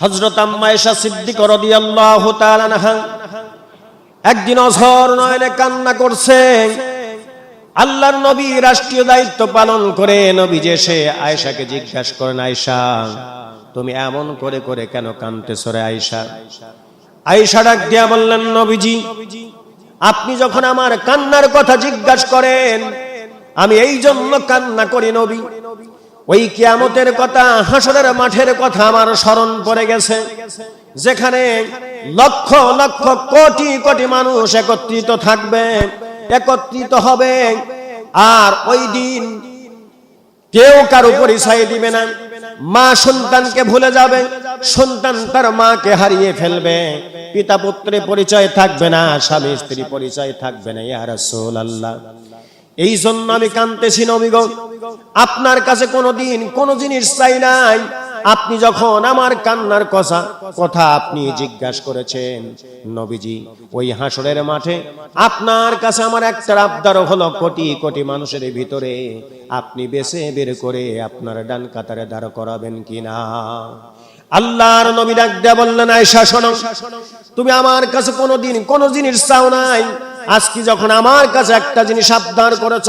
হজরত আম্মায়েশা সিদ্দিক রাদিয়াল্লাহু তাআলা আনহা একদিন অঝর নয়নে কান্না করছে আল্লাহর নবী রাষ্ট্রীয় দায়িত্ব পালন করে নবী যে সে আয়েশাকে জিজ্ঞাসা করেন, আয়েশা, তুমি এমন করে করে কেন কানতেছ রে আয়েশা? আয়েশা ডাক দিয়া বললেন, নবীজি, আপনি যখন আমার কান্নার কথা জিজ্ঞাসা করেন, আমি এই জন্য কান্না করি নবী। ওই কিয়ামতের কথা, হাসরের মাঠের কথা আমার স্মরণ পড়ে গেছে, যেখানে লক্ষ লক্ষ কোটি কোটি মানুষ একত্রিত থাকবে, একত্রিত হবে, আর ওই দিন কেউ কারও পরিচয় দিবে না। মা সন্তানকে ভুলে যাবে, সন্তান তার মাকে হারিয়ে ফেলবে। পিতা পুত্রের পরিচয় থাকবে না, স্বামী স্ত্রী পরিচয় থাকবে না, ইয়া রাসূলুল্লাহ। এই জন্য আমি কানতেছি নবীগ আপনার কাছে কোনোদিন কোন জিনিস চাই নাই। আপনি যখন আমার কান্নার কথা কথা আপনি জিজ্ঞাসা করেছেন, নবীজি, ওই হাসরের মাঠে আপনার কাছে আমার একটা আবদার হলো কোটি কোটি মানুষের ভিতরে। আপনি বেছে বের করে আপনার ডান কাতারে দাঁড় করাবেন কিনা? আল্লাহর নবী ডাক দেয়া বললেন আয়সা শোনো, তুমি আমার কাছে কোনোদিন কোনো জিনিস চাও নাই। আজকে যখন আমার কাছে একটা জিনিস আবদার করেছ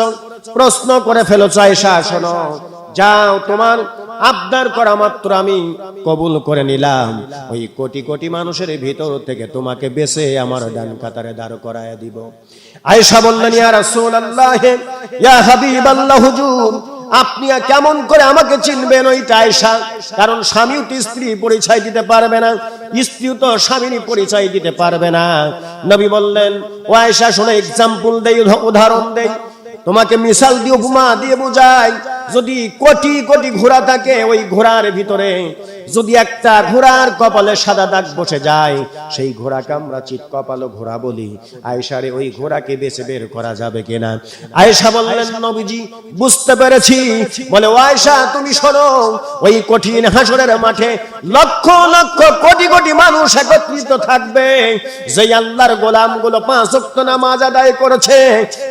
প্রশ্ন করে ফেলেছ আয়সা শোনো। যাও, তোমার আবদার করা মাত্র আমি কবুল করে নিলাম। ওই কোটি কোটি মানুষের ভিতর থেকে তোমাকে বেছে আমার ডান কাতারে দাঁড় করায় দিব। আয়েশা বললেন, ইয়া রাসূলুল্লাহ, ইয়া হাবিবাল্লাহ, হুজুর, আপনি কেমন করে আমাকে চিনবেন ওই আয়েশা? কারণ স্বামীও তো স্ত্রী, পরিচয় দিতে পারবে না। স্ত্রীও তো স্বামীর পরিচয় দিতে পারবে না। নবী বললেন, ও আয়েশা, শোনো এক্সাম্পল দেই, উদাহরণ দেই। তোমাকে মিশাল দিয়ে উপমা দিয়ে বোঝাই যদি কোটি কোটি ঘোড়া থাকে ওই ঘোড়ার ভিতরে যদি একটা ঘোড়ার কপালে সাদা দাগ বসে যায়, সেই ঘোড়াকে আমরা চিত কপালো ঘোড়া বলি। আয়েশারে ওই ঘোড়াকে বেছে বের করা যাবে কিনা? আয়েশা বললেন, নবীজি, বুঝতে পেরেছি। বলে, ও আয়েশা, তুমি শোনো, ওই কঠিন হাসরের মাঠে লক্ষ লক্ষ কোটি কোটি মানুষ একত্রিত থাকবে। যেই আল্লাহর গোলামগুলো পাঁচ ওয়াক্ত নামাজ আদায় করেছে,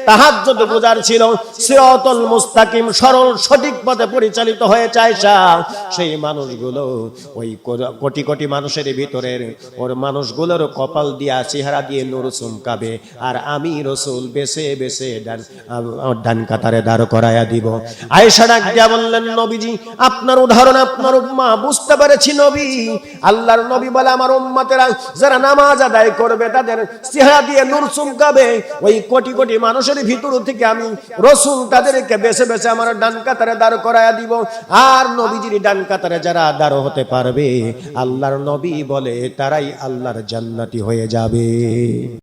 তাহাজ্জুদ গুজার ছিল। সিরাতুল মুস্তাকিম সরল সঠিক পথে পরিচালিত হয়েছে আয়েশা। সেই মানুষগুলো ওই কোটি কোটি মানুষের ভিতরের ওর মানুষগুলোর কপাল দিয়া চেহারা দিয়ে নূর চুমকাবে। আর আমি রসুল বেছে বেছে ডান কাতারে দাঁড় করায়া দিব। আয়েশা ডাক দিয়া বললেন, নবীজি, আপনার উদাহরণ আপনার উম্মা, বুঝতে পেরেছি নবী। আল্লাহর নবী বলে, আমার উম্মাতেরা যারা নামাজ আদায় করবে, তাদের চেহারা দিয়ে নূর চুমকাবে। ওই কোটি কোটি মানুষের ভিতর থেকে আমি রসুল তাদেরকে বেছে বেছে আমার ডান কাতারে দাঁড় করায়া দিব। আর নবীজির ডান কাতারে যারা দাঁড় পারবে। আল্লাহর নবী বলে তারাই আল্লাহর জান্নাতি হয়ে যাবে।